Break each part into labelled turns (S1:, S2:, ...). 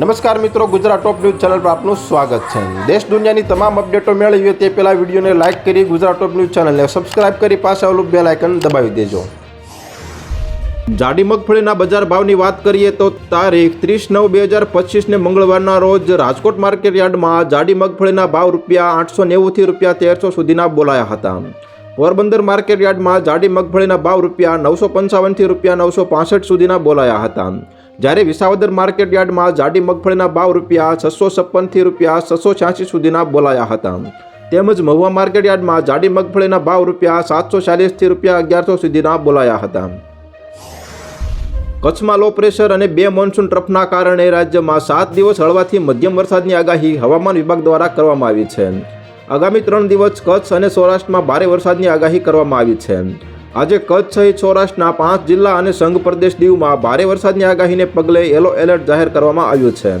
S1: નમસ્કાર મિત્રો, Gujarat top news channel પર આપનું સ્વાગત છે. દેશ દુનિયાની તમામ અપડેટો મેળવીએ તે પહેલાં વિડીયોને લાઇક કરી ગુજરાત ટોપ ન્યૂઝ ચેનલને સબસ્ક્રાઇબ કરી પાસે આવેલું બેલ આઇકન દબાવી દેજો. જાડી મગફળીના બજાર ભાવની વાત કરીએ તો તારીખ ત્રીસ નવ બે હજાર પચીસને મંગળવારના રોજ રાજકોટ માર્કેટ યાર્ડમાં જાડી મગફળીના ભાવ રૂપિયા આઠસો નેવુંથી રૂપિયા તેરસો સુધીના બોલાયા હતા. પોરબંદર માર્કેટ યાર્ડમાં જાડી મગફળીના ભાવ રૂપિયા નવસો પંચાવનથી રૂપિયા નવસો પાસઠ સુધીના બોલાયા હતા. જ્યારે વિસાવદર માર્કેટ યાર્ડમાં જાડી મગફળીના ભાવ રૂપિયા છસો છપ્પનથી રૂપિયા છસો છ્યાસી સુધીના બોલાયા હતા. તેમજ મહુવા માર્કેટ યાર્ડમાં જાડી મગફળીના ભાવ રૂપિયા સાતસો ચાલીસથી રૂપિયા અગિયારસો સુધીના બોલાયા હતા. કચ્છમાં લો પ્રેશર અને બે મોન્સૂન ટ્રફના કારણે રાજ્યમાં સાત દિવસ હળવાથી મધ્યમ વરસાદની આગાહી હવામાન વિભાગ દ્વારા કરવામાં આવી છે. આગામી ત્રણ દિવસ કચ્છ અને સૌરાષ્ટ્રમાં ભારે વરસાદની આગાહી કરવામાં આવી છે. આજે કચ્છ સહિત સૌરાષ્ટ્રના પાંચ જિલ્લા અને સંઘ પ્રદેશ દીવમાં ભારે વરસાદની આગાહીને પગલે યલો એલર્ટ જાહેર કરવામાં આવ્યું છે.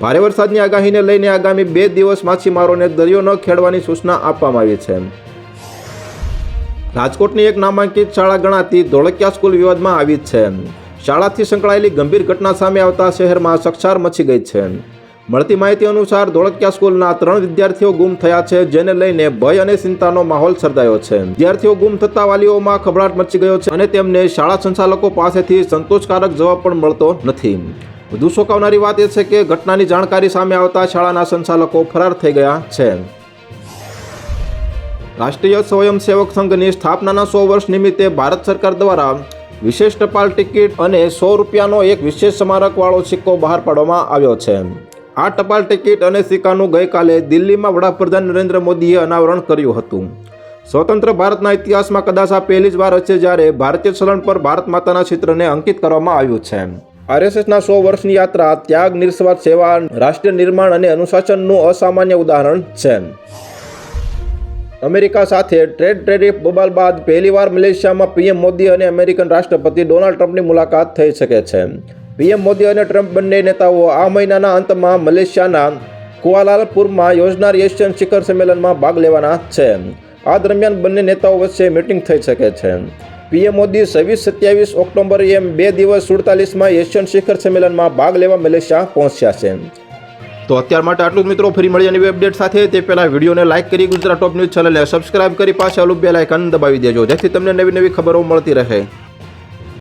S1: ભારે વરસાદની આગાહીને લઈને આગામી બે દિવસ માછીમારોને દરિયો ન ખેડવાની સૂચના આપવામાં આવી છે. રાજકોટની એક નામાંકિત શાળા ગણાતી ધોળકિયા સ્કૂલ વિવાદમાં આવી છે. શાળાથી સંકળાયેલી ગંભીર ઘટના સામે આવતા શહેરમાં સક્ષાર મચી ગઈ છે. મળતી માહિતી અનુસાર ધોળકિયા સ્કૂલના ત્રણ વિદ્યાર્થીઓ ગુમ થયા છે, જેને લઈને ભય અને ચિંતાનો માહોલ સર્જાયો છે. વિદ્યાર્થીઓ ગુમ થતા વાલીઓમાં ખબરાટ મચી ગયો છે અને તેમને શાળા સંચાલકો પાસેથી સંતોષકારક જવાબ પણ મળતો નથી. વધુ શોકાવનારી વાત એ છે કે ઘટનાની જાણકારી સામે આવતા શાળાના સંચાલકો ફરાર થઈ ગયા છે. રાષ્ટ્રીય સ્વયંસેવક સંઘની સ્થાપનાના સો વર્ષ નિમિત્તે ભારત સરકાર દ્વારા વિશેષ ટપાલ ટિકિટ અને સો રૂપિયાનો એક વિશેષ સ્મારકવાળો સિક્કો બહાર પાડવામાં આવ્યો છે. આ ટપાલ ટિકિટ અને સિક્કાનું ગઈકાલે દિલ્હીમાં વડાપ્રધાન નરેન્દ્ર મોદીએ અનાવરણ કર્યું હતું. સ્વતંત્ર ભારતના ઇતિહાસમાં કદાચ આ પહેલી જ વાર હશે જ્યારે ભારતીય ચલણ પર ભારત માતાના ચિત્રને અંકિત કરવામાં આવ્યું છે. આરએસએસના સો વર્ષની યાત્રા, ત્યાગ નિસ્વાર્થ સેવા, રાષ્ટ્રીય નિર્માણ અને અનુશાસનનું અસામાન્ય ઉદાહરણ છે. અમેરિકા સાથે ટ્રેડ ટેરિફ બબાલ બાદ પહેલીવાર મલેશિયામાં પીએમ મોદી અને અમેરિકન રાષ્ટ્રપતિ ડોનાલ્ડ ટ્રમ્પની મુલાકાત થઈ શકે છે. પીએમ મોદી અને ટ્રમ્પ બંને નેતાઓ આ મહિનાના અંતમાં મલેશિયાના કુઆલાલપુરમાં યોજનાર એશિયન શિખર સંમેલનમાં ભાગ લેવાના છે. આ દરમિયાન બંને નેતાઓ વચ્ચે મીટિંગ થઈ શકે છે. પીએમ મોદી છવ્વીસ સત્યાવીસ ઓક્ટોબર એમ બે દિવસ સુડતાલીસમાં એશિયન શિખર સંમેલનમાં ભાગ લેવા મલેશિયા પહોંચ્યા છે. તો અત્યાર માટે આટલું જ મિત્રો, ફરી મળીએ નવી અપડેટ સાથે. તે પહેલાં વિડીયોને લાઇક કરી ગુજરાત ટોપ ન્યૂઝ ચેનલને સબસ્ક્રાઇબ કરી પાછળ બે લાઇકન દબાવી દેજો, જેથી તમને નવી નવી ખબરો મળતી રહે.